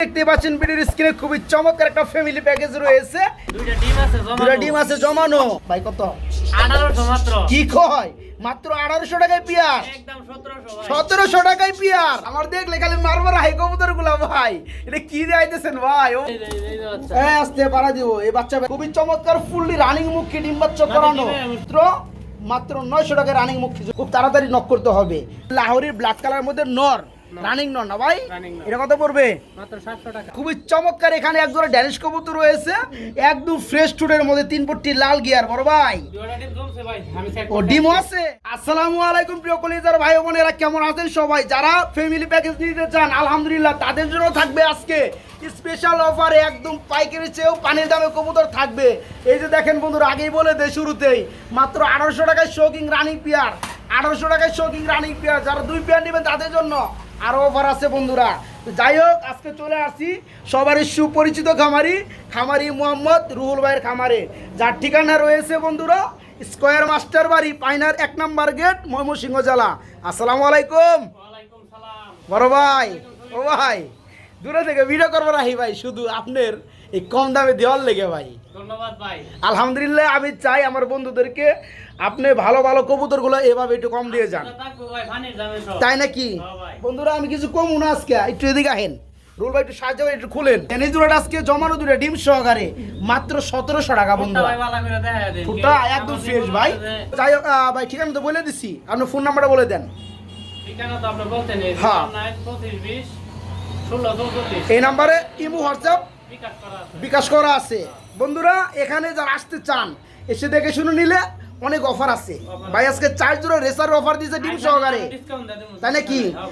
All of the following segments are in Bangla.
দেখতে পাচ্ছেন ভিডিওর স্ক্রিনে খুবই চমৎকার একটা ফ্যামিলি প্যাকেজ রয়েছে। দুইটা ডিম আছে দুটা ডিম আছে জমানো। ভাই কত? আঠারোশো মাত্র। কি কয়? মাত্র আঠারোশো টাকায় পিয়ার। একদম সতেরোশো সতেরোশো টাকায় পিয়ার। আমার দেখলে খালি মারবার হাই কবুতরগুলা ভাই। এটা কি দেখাইতেছেন ভাই? ও হ্যাঁ আসতে পারা দিব। এই বাচ্চা খুবই চমৎকার ফুললি রানিং মুখী ডিম বাচ্চা করানো। মাত্র মাত্র নয়শো টাকায় রানিং মুখী খুব তাড়াতাড়ি নক করতে হবে। লাহোরির ব্ল্যাক কালার মধ্যে নর। রানিং নর না ভাই? এটা কত পড়বে? খুবই চমৎকার এখানে এক জোড়া ড্যানিশ কবুতর রয়েছে। একদম ফ্রেশ টুডের মধ্যে তিন পট্টি লাল গিয়ার বড় ভাই। ডিম ও আসছি। আছে? আসসালামু আলাইকুম প্রিয় কলিজার ভাই বোনেরা কেমন আছেন সবাই? যারা ফ্যামিলি প্যাকেজ নিতে চান আলহামদুলিল্লাহ তাদের জন্য থাকবে আজকে স্পেশাল অফারে একদম পাইকারি চেয়েও পানির দামে কবুতর থাকবে। এই যে দেখেন বন্ধুরা আগেই বলে দে শুরুতেই মাত্র আঠারোশো টাকায় শোকিং রানিং পেয়ার আঠারোশো টাকায় শোকিং রানিং পেয়ার যারা দুই পেয়ার নেবেন তাদের জন্য আরও অফার আছে বন্ধুরা। যাই হোক আজকে চলে আসি সবারই সুপরিচিত খামারি খামারি মোহাম্মদ রুহুল ভাইয়ের খামারে। যার ঠিকানা রয়েছে বন্ধুরা স্কোয়ার মাস্টার বাড়ি পাইনার এক নম্বর গেট ময়মনসিংহ জেলা। আসসালামু আলাইকুম। বড় ভাই ও ভাই। দূরে থেকে ভিডিও করব রাহি ভাই শুধু আপনার এই কম দামে দেওয়ার লেগে ভাই। ধন্যবাদ ভাই। আলহামদুলিল্লাহ আমি চাই আমার বন্ধুদেরকে আপনি ভালো ভালো কবুতরগুলো এভাবে একটু কম দিয়ে যান। আপনারা তাই নাকি? বন্ধুরা আমি কিছু কম না আজকে একটু এদিকে আহেন। রুল ভাই একটু সাহায্য করে একটু খুলেন। এনে দুটো আজকে জমানো দুটো ডিম সহকারে মাত্র সতেরোশো টাকা দিন ফুটটা একদম ফ্রেশ ভাই। যাই হোক ভাই ঠিক আমি তো বলে দিছি। আপনি ফোন নাম্বারটা বলে দেন। ঠিকানা তো আপনি বলতেন হ্যাঁ। এই নাম্বারে ইমো হোয়াটসঅ্যাপ বিকাশ করা আছে। বন্ধুরা এখানে যারা আসতে চান এসে দেখে শুনে নিলে অনেক অফার আছে। ভাই আজকে চার জোড়া রেসার অফার দিয়েছে ডিম সহকারে। তাই নাকি? হ্যাঁ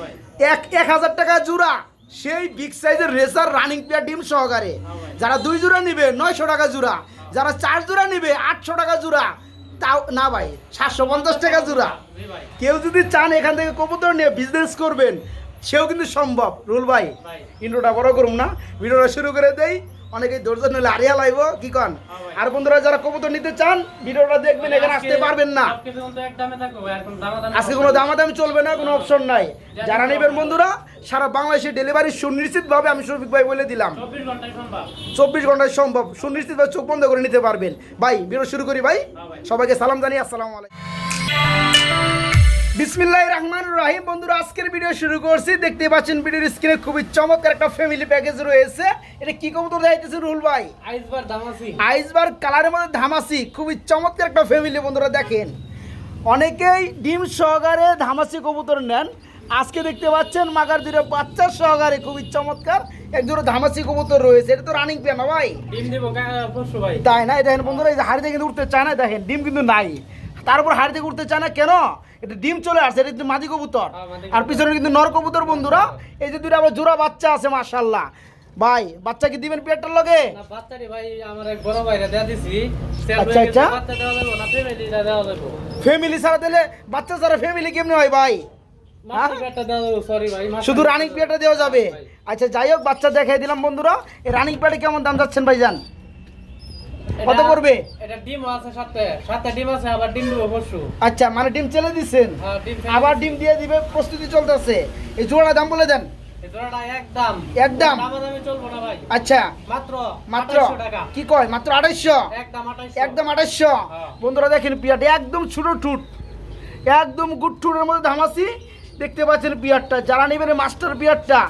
এক এক হাজার টাকা জোড়া সেই বিগ সাইজের রেসার রানিং পেয়ার ডিম সহকারে। যারা দুই জোড়া নিবে নয়শো টাকা জোড়া। যারা চার জোড়া নিবে আটশো টাকা জোড়া। তাও না ভাই সাতশো পঞ্চাশ টাকা জোড়া। কেউ যদি চান এখান থেকে কবুতর নিয়ে বিজনেস করবেন সেও কিন্তু সম্ভব। রুল ভাই ইন্ট্রোটা বড় করুম না। ভিডিওটা শুরু করে দেই। অনেকেই ধৈর্য নিলে আরিয়া লাইব কি কন? আর বন্ধুরা যারা কবুতর নিতে চান ভিডিওটা দেখবেন এখানে আসতে পারবেন না। আজকে কোনো দামাদামি চলবে না কোনো অপশন নাই। যারা নেবেন বন্ধুরা সারা বাংলাদেশে ডেলিভারি সুনিশ্চিতভাবে আমি শফিক ভাই বলে দিলাম। চব্বিশ ঘন্টায় সম্ভব। সম্ভব। সুনিশ্চিতভাবে চোখ বন্ধ করে নিতে পারবেন। ভাই ভিডিও শুরু করি ভাই। হ্যাঁ ভাই। সবাইকে সালাম জানিয়ে আসসালামু আলাইকুম। বিসমিল্লাহ রহমান রাহিম। বন্ধুরা আজকের ভিডিও শুরু করছি। দেখতে পাচ্ছেন ভিডিওর স্ক্রিনে খুবই চমৎকার একটা ফ্যামিলি প্যাকেজ রয়েছে। এটা কি কবুতর দেখাইতেছে রুহুল ভাই? আইসবার দামাসি আইসবার কালারের মধ্যে ধামাসি। খুবই চমৎকার একটা ফ্যামিলি বন্ধুরা দেখেন। অনেকেই ডিম সহকারে ধামাসি কবুতর নেন। আজকে দেখতে পাচ্ছেন মাগার দিরে বাচ্চা সহকারে খুবই চমৎকার। একজোড়া ধামাসি কবুতর রয়েছে। এটা তো রানিং পেয়ে না ভাই? ডিম দিব কা- পরশু ভাই। তাই না? দেখেন বন্ধুরা এই যে হাড়ি থেকে কিন্তু উঠতে চায় না। দেখেন ডিম কিন্তু নাই। তারপর হাড়ি থেকে উঠতে চায় না কেন? এটা ডিম চলে আসছে এটা কিন্তু মাদি কবুতর। হ্যাঁ, আর পিছনে কিন্তু নর কবুতর বন্ধুরা। এই যে দুটো আবার জোড়া বাচ্চা আছে মাশাল্লাহ ভাই বাচ্চা কি দিবেন পেটটার লগে? ভাই আচ্ছা, হয়ে আচ্ছা। ফ্যামিলি ছাড়া দিলে বাচ্চা ছাড়া ফ্যামিলি কেমনে হয় ভাই? পেটটা ভাই শুধু রানিং পেয়ারটা দেওয়া যাবে। আচ্ছা যাই হোক বাচ্চা দেখাই দিলাম বন্ধুরা। এই রানিং পেয়ারে কেমন দাম যাচ্ছেন ভাইজান? কত পড়বে এটা ডিম আছে সাথে সাথে ডিম আছে আবার ডিম দিব পরশু। আচ্ছা মানে ডিম চেলে দিচ্ছেন? হ্যাঁ, আবার ডিম দিয়ে দিবে প্রস্তুতি চলতেছে। এই জোড়া দাম বলে দেন। এই জোড়াটা একদম। একদম? দামাদামি চলবো না ভাই। আচ্ছা। মাত্র মাত্র? 2800 টাকা। কি কয়? মাত্র আড়াইশো একদম 2800 একদম আড়াইশো হ্যাঁ। বন্ধুরা দেখেন পিয়ারটা একদম ছোট ঠুট। একদম গুড ঠুটের মধ্যে ধামাসি। দেখতে পাচ্ছেন পিয়ারটা যারা নেবেন মাস্টার পিয়ারটা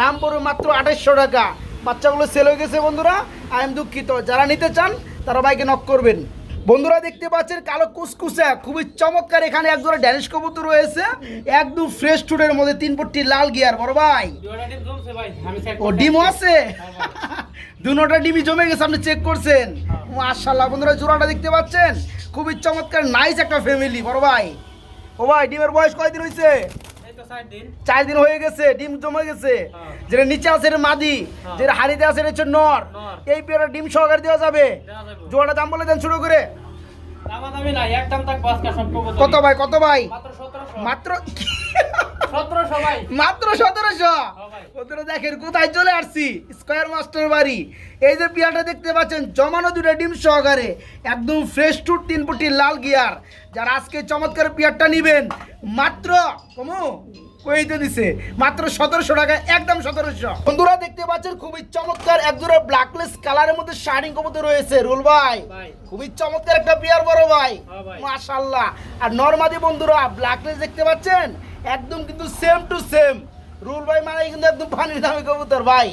দাম পড়বে মাত্র আড়াইশো টাকা। বাচ্চাগুলো সেল হয়ে গেছে বন্ধুরা। আই এম দুঃখিত। যারা নিতে চান তারা বাইকে নক করবেন। বন্ধুরা দেখতে পাচ্ছেন কালো কুসকুসা খুবই চমৎকার এখানে একজোড়া ড্যানিশ কবুতর রয়েছে। একদম ফ্রেশ টুডের মধ্যে তিন পট্টি লাল গিয়ার বড় ভাই। ও ডিমও আছে? দুটা ডিমই জমে গেছে আপনি চেক করছেন। মাশাল্লাহ বন্ধুরা জোড়াটা দেখতে পাচ্ছেন? খুবই চমৎকার নাইস একটা ফ্যামিলি বড় ভাই। ও ভাই ডিমের বয়স কয়দিন হয়েছে এই তো 60 দিন চার দিন হয়ে গেছে ডিম জমে গেছে হ্যাঁ। যেটা নিচে আছে এটা মাদি হ্যাঁ। যেটা হাড়িতে আছে এটা হচ্ছে নর। এই পেয়ারা ডিম সহকারে দেওয়া যাবে দেওয়া যাবে জোড়াটা দাম বলে দেন শুরু করে কত ভাই কত ভাই? মাত্র মাত্র 1700 ভাই। মাত্র সতেরোশো। ওদের দেখেন কোথায় চলে আসছি? স্কয়ার মাস্টার বাড়ি। এই যে পিয়াটা দেখতে পাচ্ছেন জমানো দুটো ডিম সহকারে একদম ফ্রেশ টুট তিন ফুটি লাল গিয়ার যারা আজকে চমৎকার পিয়ারটা নিবেন মাত্র কমু কই তো দিছে? মাত্র সতেরোশো টাকা একদম সতেরোশো। বন্ধুরা দেখতে পাচ্ছেন খুবই চমৎকার একজোড়া ব্ল্যাকলেস কালারের মধ্যে শাড়ি কবুতর রয়েছে রুল ভাই। ভাই। খুবই চমৎকার একটা বিয়ার বড় ভাই। হ্যাঁ। মাশাল্লাহ আর নর্মাদি বন্ধুরা ব্ল্যাকলেস দেখতে পাচ্ছেন? একদম কিন্তু সেম টু সেম রুল ভাই মানে কিন্তু একদম পানির দামি কবুতর ভাই।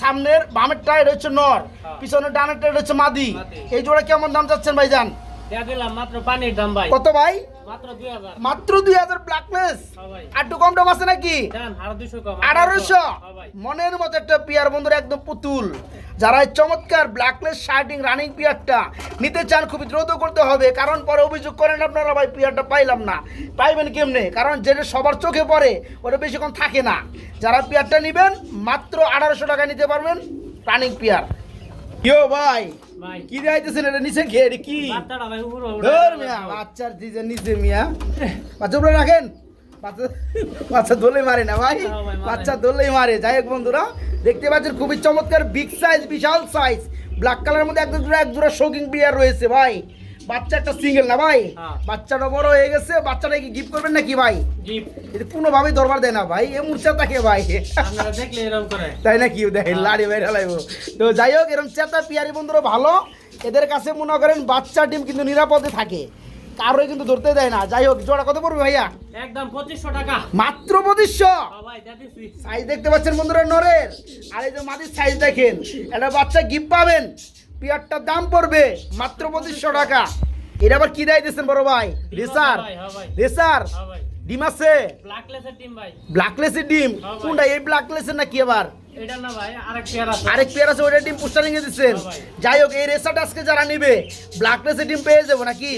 সামনের বামের টাইড হচ্ছে নর হ্যাঁ। পিছনের ডানের টাইড হচ্ছে মাদি। মাদি। এই জোড়া কেমন দাম চাচ্ছেন ভাই জান মাত্র পানির দাম ভাই। কত ভাই? মাত্র দুই হাজার। ব্ল্যাকলেস হ্যাঁ আর একটু কম দাম আছে নাকি? আঠারোশো? হ্যাঁ মনের মতো একটা পিয়ার বন্ধুরা একদম পুতুল। যারা চমৎকার ব্ল্যাকলেস শার্টিং রানিং পিয়ারটা নিতে চান খুবই দ্রুত করতে হবে। কারণ পরে অভিযোগ করেন আপনারা ভাই পিয়ারটা পাইলাম না। পাইবেন কেমনে? কারণ যেটা সবার চোখে পড়ে ওটা বেশিক্ষণ থাকে না। যারা পিয়ারটা নেবেন মাত্র আঠারোশো টাকা নিতে পারবেন রানিং পিয়ার ভাই কি যাইতেছেন এটা নিচে খেয়ে এটা কি? ধর মিয়া বাচ্চার দিছে নিচে মিয়া। বাচ্চা উপরে রাখেন। বাচ্চা দোলে মারে না ভাই। বাচ্চা দোলে মারে। যাই হোক বন্ধুরা দেখতে পাচ্ছেন খুবই চমৎকার বিগ সাইজ বিশাল সাইজ ব্ল্যাক কালারের মধ্যে এক জোড়া এক দুটো শোকিং বিয়ার রয়েছে ভাই। বাচ্চা একটা সিঙ্গেল না ভাই? হ্যাঁ। বাচ্চাটা বড় হয়ে গেছে বাচ্চাটা কি গিফট করবেন নাকি ভাই? এটা কোনোভাবেই দরবার দেয় না ভাই এ মূর্ছা তাকে ভাই। দেখলে এরকম করে। তাই না কি দেখেন লাড়ি বাইরে লাইব। তো যাই হোক এরকম চেতা পিয়ারি বন্ধুরা ভালো। এদের কাছে মনে করেন বাচ্চা ডিম কিন্তু নিরাপদে থাকে। কারোই কিন্তু ধরতে দেয় না। যাই হোক জোড়া কত পড়বে ভাইয়া? একদম পঁচিশশো টাকা। মাত্র পঁচিশশো? হ্যাঁ ভাই সাইজ দেখতে পাচ্ছেন বন্ধুরা নরের। আর এই যে মাটির সাইজ দেখেন। একটা বাচ্চা গিফট পাবেন। পিয়ারটার দাম পড়বে মাত্র পঁচিশশো টাকা। এটা আবার কি দেয় দিচ্ছেন বড় ভাই? রেসার ভাই হ্যাঁ রেসার হ্যাঁ ডিম আছে? ব্ল্যাকলেসের ভাই। ব্ল্যাকলেসের ডিম? হ্যাঁ কোনটা এই ব্ল্যাকলেসের নাকি আবার? আরেক পেয়ার আছে। ওইটা ডিম পোস্টারিং এ দিচ্ছেন যাই হোক এই আজকে যারা নিবে ব্ল্যাক রেসে ডিম পেয়ে যাব নাকি?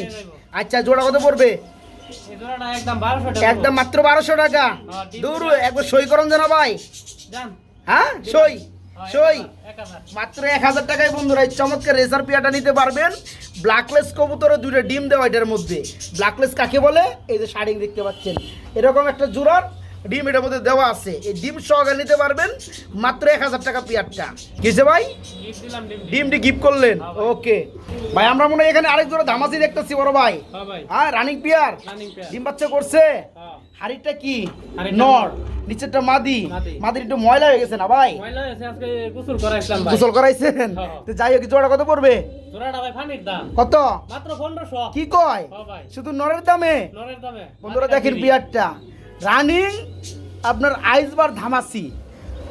আচ্ছা জোড়া কত পড়বে? একদম বারোশো টাকা একদম মাত্র বারোশো টাকা। দূর একবার সই করুন জানা ভাই হ্যাঁ সই। সই। মাত্র এক হাজার টাকায় বন্ধুরা এই চমৎকার রেসার পিয়াটা নিতে পারবেন। ব্ল্যাকলেস কবুতরের দুটো ডিম দেওয়া এটার মধ্যে। ব্ল্যাকলেস কাকে বলে? এই যে শাড়ি দেখতে পাচ্ছেন। এরকম একটা জোড়ার ডিম এটার মধ্যে দেওয়া আছে। এই ডিম সহকারে নিতে পারবেন মাত্র এক হাজার টাকা পিয়ারটা কিসে ভাই? ডিম ডিমটি গিফট করলেন? হ্যাঁ ওকে ভাই আমরা মনে হয় এখানে আরেক জোড়া ধামাসি দেখতেছি বড় ভাই। হ্যাঁ ভাই। হ্যাঁ রানিং পিয়ার রানিং পেয়ার ডিম বাচ্চা করছে? হ্যাঁ। হাড়িটা কি? নর। নিচেরটা মাদি। মাদি। মাদির একটু ময়লা হয়ে গেছে না ভাই? ময়লা হয়েছে আজকে গোসল করাইছিলাম ভাই। গোসল করাইছেন? হ্যাঁ। তো যাই হোক জোড়া কত পড়বে? জোড়াটা ভাই ফানির দাম। কত? মাত্র পনেরোশো। কি কয়? হ্যাঁ ভাই। শুধু নরের দামে? নরের দামে। বন্ধুরা দেখেন বিশ। রানিং আপনার আইসবার ধামাসি।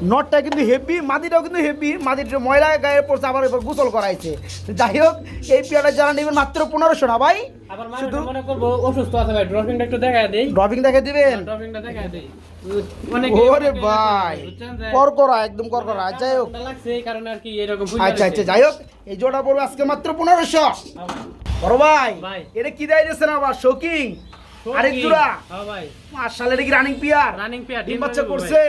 নটটা কিন্তু হেভি মাদিটাও কিন্তু হেভি মাদিটা ময়লা গায়ে পড়ছে আবার এবার গোসল করাইছে। যাই হোক এই পিয়ারটা যারা নেবেন মাত্র পনেরোশো না ভাই? শুধু- মনে করব অসুস্থ আছে ভাই ড্রপিংটা একটু দেখা দেই। ড্রপিং দেখে দিবেন? ড্রপিংটা দেখা দেই। ওরে ভাই করকরা একদম করকরা যাই হোক। লাগছে এই কারণে আর কি এরকম আচ্ছা আচ্ছা যাই হোক এই জোড়া পড়বে আজকে মাত্র পনেরোশো। বড় ভাই ভাই। এটা কি দেয় আবার শোকিং আরেক জোড়া হ্যাঁ ভাই। এটা কি রানিং পিয়ার রানিং পিয়ার ডিম বাচ্চা করছে।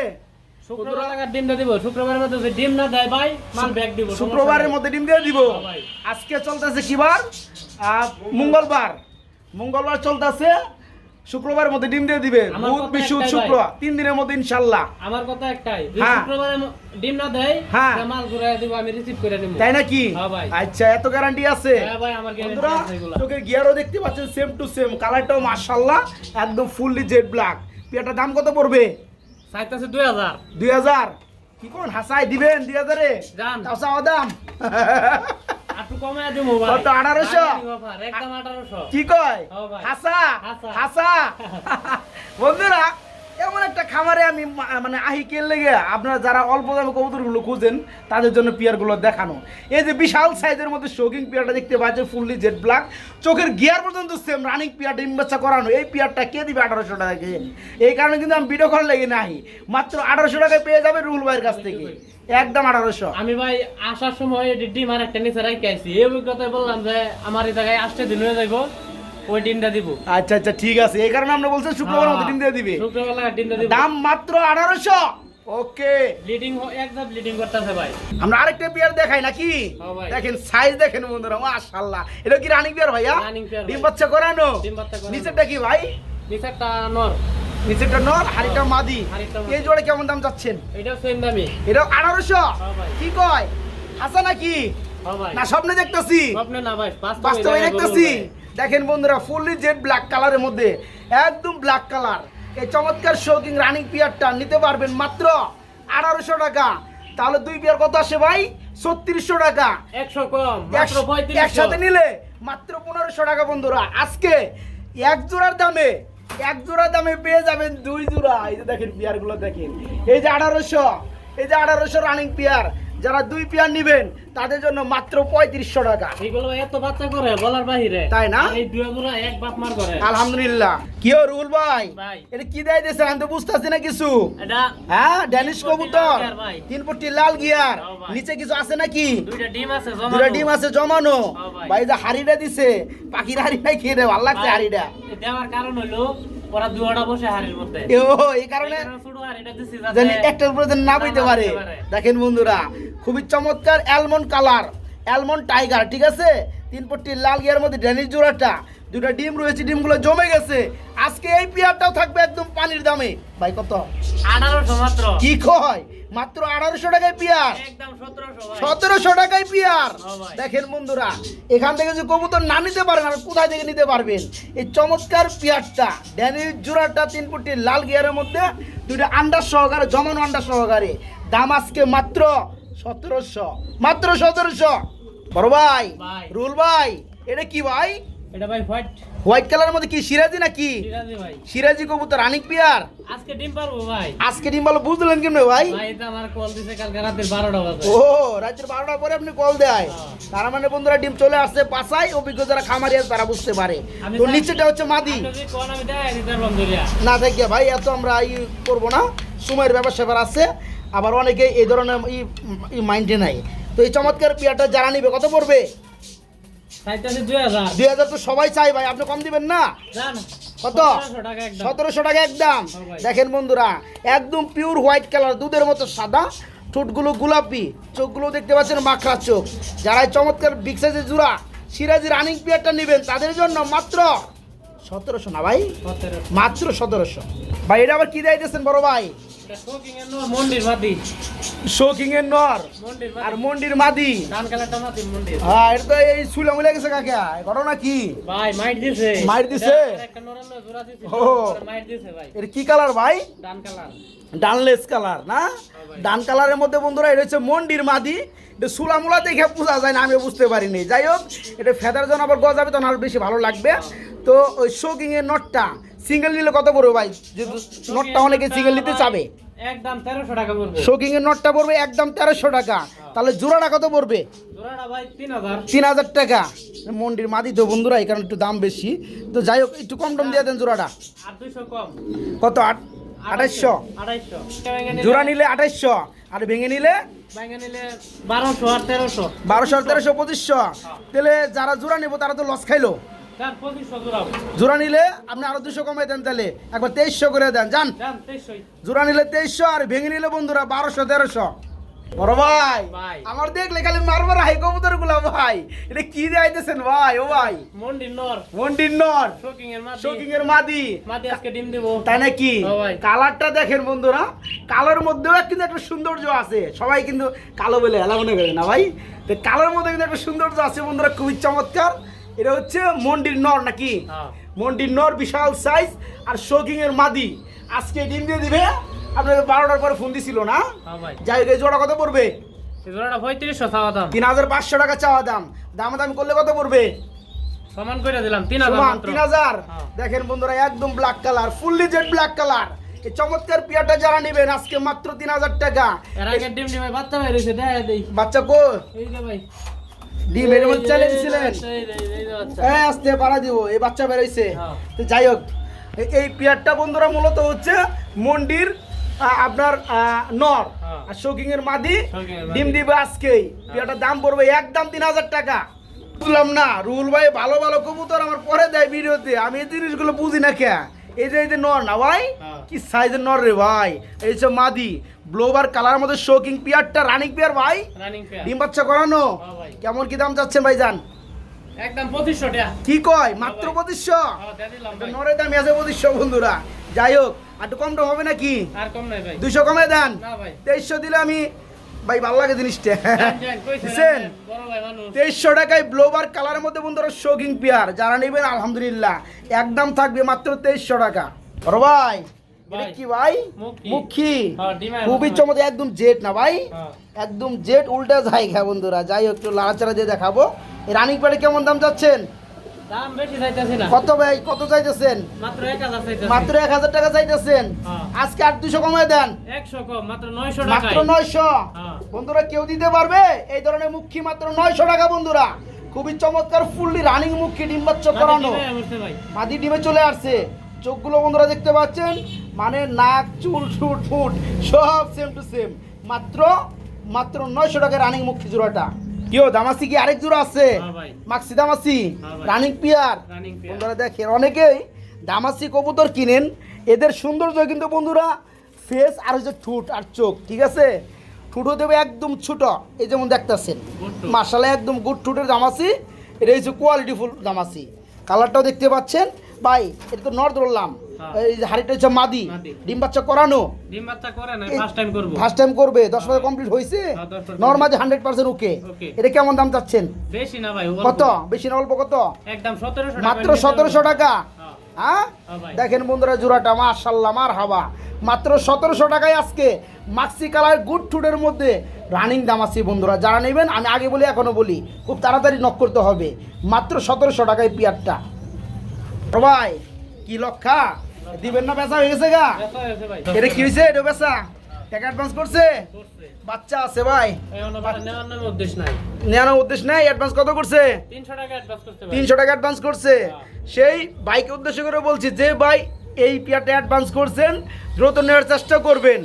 শুক্রবার ডিমটা দিব। শুক্রবারের মধ্যে ডিম না দেয় ভাই মাল ব্যাগ দিব শুক্রবারের মধ্যে ডিম দিয়ে দিব। হ্যাঁ আজকে চলতেছে কি বার আহ, মঙ্গলবার। মঙ্গলবার চলতেছে। শুক্রবারের মধ্যে ডিম দিয়ে দিবে বুধ একটাই শুক্র। তিন দিনের মধ্যে ইনশাল্লাহ। আমার কথা একটাই। হ্যাঁ। শুক্রবারে ডিম না দেয় হ্যাঁ। মাল ঘুরাই দিব আমি রিসিভ করে নিব তাই নাকি? হ্যাঁ আচ্ছা এত গ্যারান্টি আছে? হ্যাঁ ভাই আমার গ্যারান্টি আছে এগুলা। চোখের গিয়ারও দেখতে পাচ্ছেন সেম টু সেম কালারটাও মার্শাল্লাহ একদম ফুললি জেড ব্ল্যাক পিয়াটার দাম কত পড়বে? হাজার। দুই হাজার? কি কোন হাসাই দিবেন দুই হাজারে? যান। তাও দাম? একটু কমে দিব ভাই কত, 1800? বাঙালি offer, একদম আঠারোশো। কি কয়? হাসা? হাসা। হাসা? বন্ধুরা এমন একটা খামারে আমি মানে আহি কে লেগে আপনারা যারা অল্প দামে কবুতরগুলো খুঁজেন তাদের জন্য পিয়ারগুলো দেখানো। এই যে বিশাল সাইজের মধ্যে শোকিং পিয়ারটা দেখতে পাচ্ছেন ফুললি জেড ব্ল্যাক চোখের গিয়ার পর্যন্ত সেম রানিং পিয়ার ডিম বাচ্চা করানো। এই পিয়ারটা কে দিবে আঠারোশো টাকা এই কারণে কিন্তু আমি ভিডিও কল লেগে নাই মাত্র আঠারোশো টাকায় পেয়ে যাবে রুল ভাইয়ের কাছ থেকে। একদম আঠারোশো। আমি ভাই আসার সময় ডিম আর একটা নিচে রাখি আইছি। এই অভিজ্ঞতায় বললাম যে আমার এই জায়গায় আসতে দিন হয়ে যাইব ওই ডিমটা দিব। আচ্ছা আচ্ছা ঠিক আছে। এই কারণে আমরা বলছেন শুক্রবার মধ্যে ডিম দিয়ে দিবে। শুক্রবার লাগা ডিমটা দিব। দাম মাত্র আঠারোশো। ওকে। ব্লিডিং একদম ব্লিডিং করতেছে ভাই। আমরা আরেকটা বিয়ার দেখাই নাকি? দেখেন সাইজ দেখেন বন্ধুরা মাশাআল্লাহ। এটা কি রানিং বিয়ার ভাইয়া? Running pear ডিম। বাচ্চা করানো? ডিম বাচ্চা করানো। নিচেরটা কি ভাই? নিচেরটা নর। নিচেরটা নর হাড়িটা মাদি। এই জোড়ে কেমন দাম যাচ্ছেন এটাও সেম দামি এটা আঠারোশো? কি কয়? হাসা নাকি? না স্বপ্নে দেখতেছি। স্বপ্নে না ভাই বাস্তবে দেখতেছি। দেখেন বন্ধুরা ফুললি জেড ব্ল্যাক কালারের মধ্যে একদম ব্ল্যাক কালার এই চমৎকার শৌকিং রানিং পিয়ারটা নিতে পারবেন মাত্র আঠারোশো টাকা। তাহলে দুই পিয়ার কত আসে ভাই? ছত্রিশশো টাকা। একশো কম একসাথে নিলে মাত্র পনেরোশো টাকা বন্ধুরা। আজকে এক জোড়ার দামে এক জোড়া দামে পেয়ে যাবেন দুই জোড়া। এই যে দেখেন পেয়ারগুলো দেখেন। এই যে আঠারোশো, এই যে আঠারোশো রানিং পেয়ার যারা দুই পেয়ার নিবেন তাদের জন্য মাত্র পঁয়ত্রিশশো টাকা। এগুলো এত বাচ্চা করে বলার বাহিরে। তাই না? এই দুই এক বাপ মার করে। আলহামদুলিল্লাহ। কি ও রুল ভাই। এটা কি দেয় দিয়েছে আমি তো বুঝতেছি না কিছু। হ্যাঁ ড্যানিশ কবুতর। তিন পট্টি লাল গিয়ার নিচে কিছু আছে নাকি? ডিম আছে দুটা ডিম আছে জমানো। ভাই। যে হাড়িটা দিছে পাখির হাড়িটাই খেয়ে দেয় ভালো লাগছে হাড়িটা। দেওয়ার কারণ হলো ওরা দুয়াটা বসে হাড়ির মধ্যে। ও এই কারণে? এই কারণে ছোট হাড়িটা দিছি যাতে যেন একটার উপরে না বইতে পারে। পারে। দেখেন বন্ধুরা খুবই চমৎকার অ্যালমন্ড কালার অ্যালমন্ড টাইগার ঠিক আছে? তিন পট্টির লাল গিয়ার মধ্যে ড্যানিশ জোড়াটা দুটা ডিম রয়েছে ডিমগুলো জমে গেছে। আজকে এই পেয়ারটাও থাকবে একদম পানির দামে। ভাই কত? আঠারোশো মাত্র। কি কয়? মাত্র আঠারোশো টাকায় পেয়ার। সতেরোশো টাকায় পিয়ার। দেখেন বন্ধুরা এখান থেকে যে কবুতর না নিতে পারেন আর কোথায় থেকে নিতে পারবেন? এই চমৎকার পিয়ারটা ড্যানির জোড়াটা তিন ফুটির লাল গিয়ারের মধ্যে দুইটা আন্ডার সহকারে জমানো আন্ডার সহকারে। দাম আজকে মাত্র সতেরোশো। মাত্র সতেরোশো। বড় ভাই। রুল ভাই এটা কি ভাই? এটা ভাই হোয়াইট। হোয়াইট কালারের মধ্যে কি সিরাজি নাকি? সিরাজি ভাই। সিরাজি কবুতর রানিক পিয়ার? আজকে ডিম পারব ভাই। আজকে ডিম বুঝলেন কেমনে ভাই? ভাই এটা আমার কল দিছে কালকে রাতের বারোটা বাজে। ও রাত্রি বারোটার পরে আপনি কল দেয়। হ্যাঁ। তার মানে বন্ধুরা ডিম চলে আসছে পাশায় অভিজ্ঞ যারা খামারি আছে তারা বুঝতে পারে। তো নিচেটা হচ্ছে মাদি। না দেখে ভাই এত আমরা ই করব না। সময়ের ব্যাপার স্যাপার আছে। আবার অনেকে এই ধরনের ই মাইন্ডে নাই। তো এই চমৎকার পিয়াটা যারা নিবে কত পড়বে? দুই হাজার। তো সবাই চাই ভাই আপনি কম দিবেন না? কত? সতেরোশো টাকা একদম। হ্যাঁ। দেখেন বন্ধুরা একদম পিওর হোয়াইট কালার দুধের মতো সাদা ঠোঁটগুলো গোলাপি চোখগুলো দেখতে পাচ্ছেন মাখরা চোখ। যারা চমৎকার বিগ সাইজের জোড়া সিরাজি রানিং পিয়ারটা নেবেন তাদের জন্য মাত্র সতেরোশো না ভাই? মাত্র সতেরোশো। ভাই এটা আবার কি দিয়েছেন বড় ভাই? শোকিং এর নয়, মন্দির মাটি শোকিং এর নর আর মন্ডির মাদি। ধান কালারটা মাটি মন্দির হ্যাঁ এটা তো এই সুলে মুলে গেছে কাকা ঘটনা কি? ভাই মাইট দিছে। মাইট দিছে? এটা একটা নরান্ন জোড়া দিছে। ও। মাইট দিছে ভাই। এটা কি কালার ভাই? ধান কালার। ডানলেস কালার না? ডান কালারের মধ্যে বন্ধুরা এটা হচ্ছে মন্ডির মাদি। এটা সুলামুলা দেখে বোঝা যায় না আমি বুঝতে পারিনি। যাই হোক এটা ফেদার যখন আবার গজাবে তখন আরও বেশি ভালো লাগবে। তো ওই শোকিং এর নটটা সিঙ্গেল নিলে কত পড়বে ভাই? নটটা অনেকে সিঙ্গেল নিতে চাবে। একদম তেরোশো টাকা পড়বে। শোকিং এর নটটা পড়বে একদম তেরোশো টাকা। তাহলে জোড়াটা কত পড়বে? জোড়াটা ভাই তিন হাজার। তিন হাজার টাকা। মন্ডির মাদি তো বন্ধুরা এই কারণে একটু দাম বেশি। তো যাই হোক একটু কম টম দিয়ে দেন জোড়াটা। আর কম। কত? আট আঠাইশশো। জোড়া নিলে আঠাইশশো। আর ভেঙে নিলে? বারোশো আর তেরোশো। বারোশো তেরোশো পঁচিশশো। তাহলে যারা জোড়া নেব তারা তো লস খাইলো। জোড়া নিলে আপনি আরও দুশো কমাই দেন তাহলে। একবার তেইশশো করে দেন যান। জোড়া নিলে তেইশশো আর ভেঙে নিলে বন্ধুরা বারোশো তেরোশো। বড় ভাই। আমার দেখলে খালি মারবার হাই কবুতরগুলা ভাই। এটা কি ভাই? ও ভাই। মন্দির নর। মন্ডির নর। শোকিং এর মাটি শোকিং এর মাদি মাটি আজকে ডিম দেবো। তাই নাকি? কালারটা দেখেন বন্ধুরা। কালার মধ্যেও কিন্তু একটা সৌন্দর্য আছে। সবাই কিন্তু কালো বলে এলা মনে করে না ভাই? তো কালার মধ্যে কিন্তু একটা সৌন্দর্য আছে বন্ধুরা খুবই চমৎকার। এটা হচ্ছে মন্ডির নর নাকি? হ্যাঁ। মন্ডির নর বিশাল সাইজ আর শোকিং এর মাদি। আজকে ডিম দিয়ে দিবে আপনাদের বারোটার পরে ফোন দিছিল না? হ্যাঁ যাই হোক জোড়া কত পড়বে? জোড়াটা পঁয়ত্রিশশো চাওয়া দাম। তিন হাজার পাঁচশো টাকা চাওয়া দাম। দাম দাম করলে কত পড়বে? সমান করে দিলাম তিন হাজার তিন হাজার। হ্যাঁ। দেখেন বন্ধুরা একদম black colour fully jet black colour এই চমৎকার পিয়াটা যারা নেবেন আজকে মাত্র তিন হাজার টাকা। এর আগে ডিম ডিমে বাচ্চা বেরিয়েছে দেখা দেই। বাচ্চা কো এই যে ভাই। ডিম এর মধ্যে চ্যালেঞ্জ। হ্যাঁ আস্তে পাড়া দিব এই বাচ্চা বেরোইছে। হ্যাঁ। তো যাই হোক এই পিয়ারটা বন্ধুরা মূলত হচ্ছে মন্ডির আপনার নর। হ্যাঁ। আর শোকিং এর মাদি। ডিম দিবে আজকেই। পিয়াটার দাম পড়বে একদম তিন হাজার টাকা। বুঝলাম না। রুল ভাই ভালো ভালো কবুতর আমার পরে দেয় ভিডিওতে। আমি এই জিনিসগুলো বুঝি না কে? এই যে এই যে নর না ভাই? হ্যাঁ। কি সাইজের নর রে ভাই? এই যে মাদি ব্লোবার কালার মধ্যে শোকিং পিয়ারটা রানিং পিয়ার ভাই। ডিম বাচ্চা করানো? হ্যাঁ কেমন কি দাম চাচ্ছেন ভাই জান একদম পঁচিশশো কি কয়? মাত্র। পঁচিশশো? হ্যাঁ, দিয়ে দিলাম ভাই। নরে দামি আছে পঁচিশশো বন্ধুরা। যাই হোক আর কম টম হবে নাকি? আর কম নাই ভাই। দুইশো কমে দেন। তেইশশো দিলে আমি ভাই ভালো লাগে জিনিসটা। যান, যান, কইছে না, দিছেন? বড় ভাই মানুষ। তেইশশো টাকায় ব্লোবার কালারের মধ্যে বন্ধুরা শোকিং পেয়ার যারা নেবেন আলহামদুলিল্লাহ। একদম থাকবে মাত্র তেইশশো টাকা। বড় ভাই কি ভাই? মুখী। হ্যাঁ, খুবই। চমৎকার একদম জেট না ভাই? হ্যাঁ। একদম জেট উল্টা জায়গা বন্ধুরা। যাই একটু লাড়াচাড়া দিয়ে দেখাবো। রানিং প্যাডে কেমন দাম যাচ্ছেন? কত ভাই কত চাইতেছেন? মাত্র এক হাজার টাকা চাইতেছেন? হ্যাঁ। আজকে আট দুশো কমায় দেন। একশো কম মাত্র নয়শো হ্যাঁ। বন্ধুরা কেউ দিতে পারবে? এই ধরনের মুখী মাত্র নয়শো টাকা বন্ধুরা। খুবই চমৎকার ফুললি রানিং মুখী করানো ডিমে ভাই। মাদি ডিমে চলে আসছে। চোখগুলো বন্ধুরা দেখতে পাচ্ছেন? মানে নাক চুল ঠুট ফুট সব সেম টু সেম মাত্র মাত্র নয়শো টাকা রানিং মুখী জোড়াটা। কিও দামাসি কি আরেক জোড়া আছে? হ্যাঁ মাক্সি দামাসি? হ্যাঁ রানিং পিয়ার বন্ধুরা দেখেন অনেকেই দামাসি কবুতর কিনেন। এদের সৌন্দর্য কিন্তু বন্ধুরা ফেস আর হচ্ছে ঠুট আর চোখ ঠিক আছে? ঠুটো দেবে একদম ছোট। এই যেমন দেখতেছেন। মার্শালে একদম গুড ঠুটের দামাসি এটা হচ্ছে কোয়ালিটিফুল দামাসি কালারটাও দেখতে পাচ্ছেন। ভাই এটা তো নর্থ বললাম হ্যাঁ। এই যে হাড়িটা হচ্ছে মাদি। মাদি। ডিম বাচ্চা করানো? ডিম বাচ্চা করে না ফার্স্ট টাইম করব। ফার্স্ট টাইম করবে। দশ বছর কমপ্লিট বছর নর্মালি হান্ড্রেড পার্সেন্ট ওকে এটা কেমন দাম চাচ্ছেন? বেশি না ভাই কত? বেশি না অল্প কত? একদম সতেরোশো মাত্র সতেরোশো টাকা? হ্যাঁ। হ্যাঁ? হ্যাঁ। দেখেন বন্ধুরা জোড়াটা মাশাল্লাহ মার হাওয়া মাত্র সতেরোশো টাকায় আজকে মাক্সি কালার গুড টুডের মধ্যে রানিং দাম আছে বন্ধুরা। যারা নেবেন আমি আগে বলি এখনও বলি খুব তাড়াতাড়ি নক করতে হবে। মাত্র সতেরোশো টাকায় পিয়ারটা ভাই কি লক্ষা? দিবেন না বেচা হয়ে গেছে গা? এটা কি হয়েছে? এটা বেচা? টাকা অ্যাডভান্স করছে। বাচ্চা আছে ভাই। উদ্দেশ্য নাই। নেওয়ানোর উদ্দেশ্য নেই? অ্যাডভান্স কত করছে? তিনশো টাকা অ্যাডভান্স তিনশো টাকা অ্যাডভান্স করছে। সেই বাইক উদ্দেশ্য করে বলছি যে ভাই এই পিয়ারটা অ্যাডভান্স করছেন দ্রুত নেওয়ার চেষ্টা করবেন।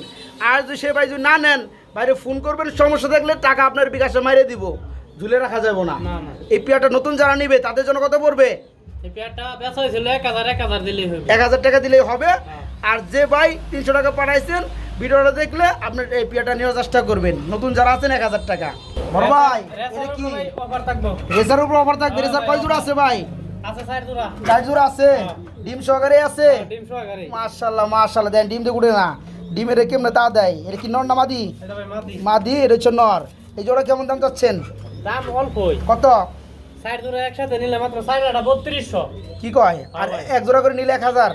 আর যদি সে ভাই যদি না নেন বাইরে ফোন করবেন সমস্যা থাকলে টাকা আপনার বিকাশে মাইরে দিব। ঝুলে রাখা যাবে না। এই পিয়ারটা নতুন যারা নিবে তাদের জন্য কত পড়বে? এক হাজার টাকা দিলেই হবে। হ্যাঁ। আর যে ভাই তিনশো টাকা পাঠাইছেন ভিডিওটা দেখলে আপনার এই পিয়ারটা নেওয়ার চেষ্টা করবেন। নতুন যারা আছেন এক হাজার টাকা। বড় ভাই এটা কি? অফার থাকব। রেসার উপর অফার থাকবে। রেসার কয় জোড়া আছে ভাই? চার জোড়া। আছে হ্যাঁ। ডিম সহকারে আছে। ডিম সহকারে। মাশাল্লাহ মাশাল্লাহ দেন ডিম দিয়ে উঠে না। ডিমের কেমনে তা দেয় এটা কি নর না মাদি? মাদি। এটা হচ্ছে নর। এই জোড়া কেমন দাম চাচ্ছেন? দাম অল্পই। কত? কি কয়? আর এক জোড়া করে নিলে এক হাজার?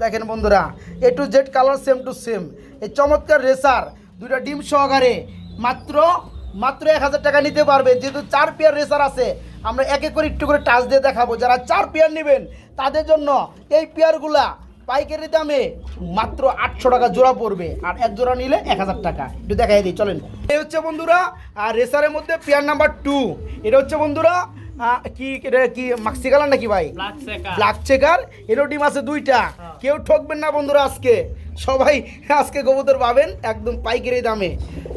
দেখেন বন্ধুরা A to Z colour same to same এই চমৎকার রেসার দুইটা ডিম সহকারে। মাত্র মাত্র এক হাজার টাকা নিতে পারবেন যেহেতু চার পেয়ার রেসার আছে আমরা এক এক করে একটু করে টাচ দিয়ে দেখাবো। যারা চার পেয়ার নেবেন তাদের জন্য এই পেয়ারগুলা পাইকারি দামে মাত্র আটশো টাকা জোড়া পড়বে। আর এক জোড়া নিলে এক হাজার টাকা। একটু দেখাই দিই চলেন। এই হচ্ছে বন্ধুরা আর রেসারের মধ্যে পেয়ার নাম্বার টু এটা হচ্ছে বন্ধুরা কি এটা কি মাক্সি কালার নাকি ভাই? ব্ল্যাক চেকার এরও ডিম আছে দুইটা। হ্যাঁ। কেউ ঠকবেন না বন্ধুরা আজকে। সবাই আজকে কবুতর পাবেন একদম পাইকারি দামে।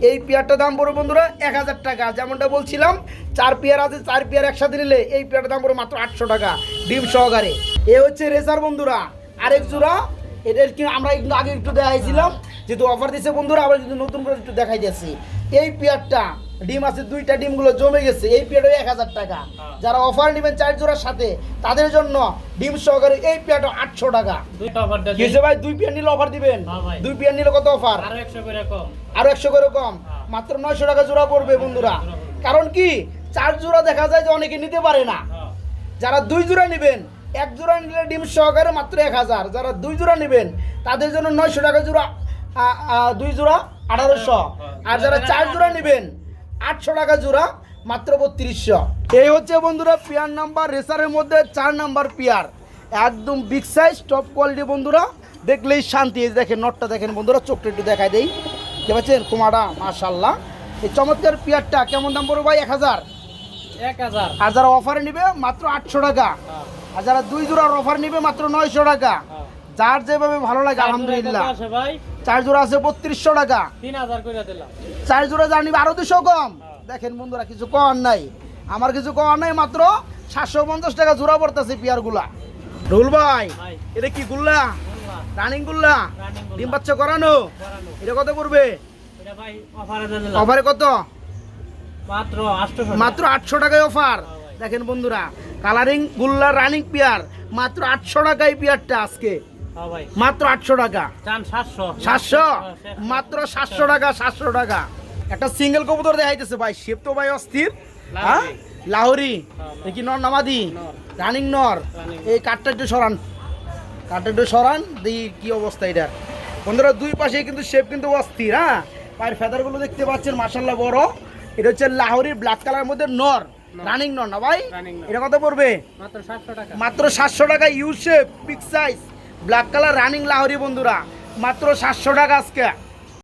এই পেয়ারটার দাম পড়বে বন্ধুরা এক হাজার টাকা। যেমনটা বলছিলাম, চার পেয়ার আছে, চার পেয়ার একসাথে নিলে এই পেয়ারটার দাম পড়বে মাত্র আটশো টাকা ডিম সহকারে। এ হচ্ছে রেসার বন্ধুরা। আরেক জোড়া, এটা কি আমরা একটু আগে একটু দেখাইছিলাম। যেহেতু অফার দিচ্ছে বন্ধুরা আবার কিন্তু নতুন করে একটু দেখাই দিচ্ছি এই পেয়ারটা ডিম আছে দুইটা ডিমগুলো জমে গেছে। এই পেয়ারটা এক হাজার টাকা। হ্যাঁ। যারা অফার নেবেন চার জোড়ার সাথে তাদের জন্য ডিম সহকারে এই পেয়ারটা আটশো টাকা। দুইটা অফার কি হয়েছে ভাই? দুই পেয়ার নিলে অফার দিবেন? হ্যাঁ দুই পেয়ার নিলে কত অফার আরও একশো করে কম। আরও একশো করে কম। হ্যাঁ। মাত্র নয়শো টাকা জোড়া পড়বে বন্ধুরা। কারণ কি? চার জোড়া দেখা যায় যে অনেকে নিতে পারে না। যারা দুই জোড়া নেবেন এক জোড়া নিলে ডিম সহকারে মাত্র এক হাজার। যারা দুই জোড়া নেবেন তাদের জন্য নয়শো টাকা জোড়া দুই জোড়া আঠারোশো। আর যারা চার জোড়া নেবেন আটশো টাকা জোড়া মাত্র বত্রিশশো। এই হচ্ছে বন্ধুরা পেয়ার নাম্বার রেসারের মধ্যে চার নাম্বার পেয়ার। একদম বিগ সাইজ টপ কোয়ালিটি বন্ধুরা। দেখলেই শান্তি। এই দেখেন নটটা দেখেন বন্ধুরা চোখটা একটু দেখাই দেই। দেখতে পাচ্ছেন? কুমারা মাশাল্লাহ এই চমৎকার পেয়ারটা কেমন দাম পড়বে ভাই? এক হাজার? এক হাজার। আর যারা অফারে নিবে মাত্র আটশো টাকা। হ্যাঁ। আর যারা দুই জোড়ার অফার নিবে মাত্র নয়শো টাকা। হ্যাঁ। যার যেভাবে ভালো লাগে আলহামদুলিল্লাহ। চার জোড়া আছে বত্রিশশো টাকা। চার জোড়া নিবে আরও দুশো কম। হ্যাঁ। দেখেন বন্ধুরা কিছু কর নাই। আমার কিছু কর নাই মাত্র সাতশো পঞ্চাশ টাকা জোড়া পড়তেছে পিয়ারগুলা। রুল ভাই। এটা কি গুল্লা? রানিং গুল্লা। ডিম বাচ্চা করানো। এটা কত পড়বে? এটা অফারে কত? মাত্র আটশো টাকায় অফার হ্যাঁ দেখেন বন্ধুরা কালারিং গুল্লা রানিং পেয়ার মাত্র আটশো টাকায় পেয়ারটা আজকে। মাত্র আটশো টাকা। সাতশো। সাতশো? হ্যাঁ, মাত্র সাতশো টাকা সাতশো টাকা। একটা সিঙ্গেল কবুতর দেখাইতেছে ভাই শেপ তো ভাই অস্থির। হ্যাঁ? লাহোরি। হ্যাঁ, কি নর নামাদি। রানিং নর। এই কাঠটা একটু সরান। কাঠটা একটু সরান দেখি কি অবস্থা এটা বন্ধুরা দুই পাশে কিন্তু শেপ কিন্তু অস্থির হ্যাঁ? পায়ের ফেদারগুলো দেখতে পাচ্ছেন মাসাল্লাহ বড়। এটা হচ্ছে লাহোরি ব্ল্যাক কালার মধ্যে নর। রানিং নর না ভাই? এটা কত পড়বে? মাত্র সাতশো টাকা। মাত্র সাতশো টাকা U shape big size black colour running Lahori বন্ধুরা মাত্র সাতশো টাকা আজকে।